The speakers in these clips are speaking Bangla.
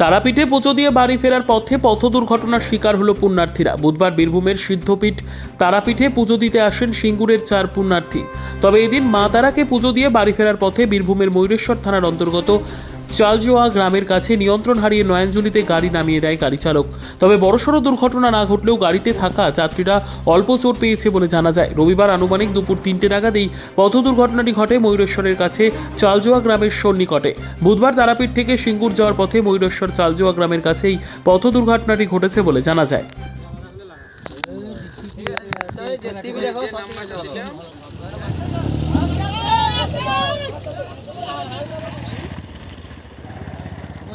তারাপীঠে পুজো দিয়ে বাড়ি ফেরার পথে পথ দুর্ঘটনার শিকার হলো পুণ্যার্থীরা। বুধবার বীরভূমের সিদ্ধপীঠ তারাপীঠে পুজো দিতে আসেন সিঙ্গুরের চার পুণ্যার্থী। তবে এদিন মা তারাকে পুজো দিয়ে বাড়ি ফেরার পথে বীরভূমের ময়ূরেশ্বর থানার অন্তর্গত চালজোয়া গ্রামের কাছে নিয়ন্ত্রণ হারিয়ে নয়নজুলিতে গাড়ি নামিয়ে দেয় গাড়ি চালক। তবে বড়সড় দুর্ঘটনা না ঘটলেও গাড়িতে থাকা যাত্রীরা অল্প চোট পেয়েছে বলে জানা যায়। রবিবার আনুমানিক দুপুর তিনটে নাগাদেই পথ দুর্ঘটনাটি ঘটে ময়ূরেশ্বরের কাছে চালজোয়া গ্রামের সন্নিকটে। বুধবার তারাপীঠ থেকে সিঙ্গুর যাওয়ার পথে ময়ূরেশ্বর চালজোয়া গ্রামের কাছেই পথ দুর্ঘটনাটি ঘটেছে বলে জানা যায়।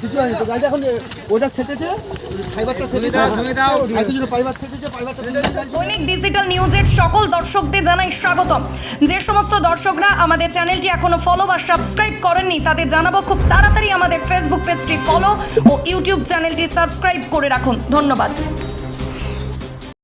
কিছু হয়নি তো গাড়িটা এখন ওটা সেটেছে ফাইবারটা সেটেছে। আর কিছু ফাইবার সেটেছে ফাইবারটা দৈনিক ডিজিটাল নিউজের সকল দর্শকদের জানাই স্বাগতম। যে সমস্ত দর্শকরা আমাদের চ্যানেলটি এখনও ফলো বা সাবস্ক্রাইব করেননি তাদের জানাব খুব তাড়াতাড়ি আমাদের ফেসবুক পেজটি ফলো ও ইউটিউব চ্যানেলটি সাবস্ক্রাইব করে রাখুন। ধন্যবাদ।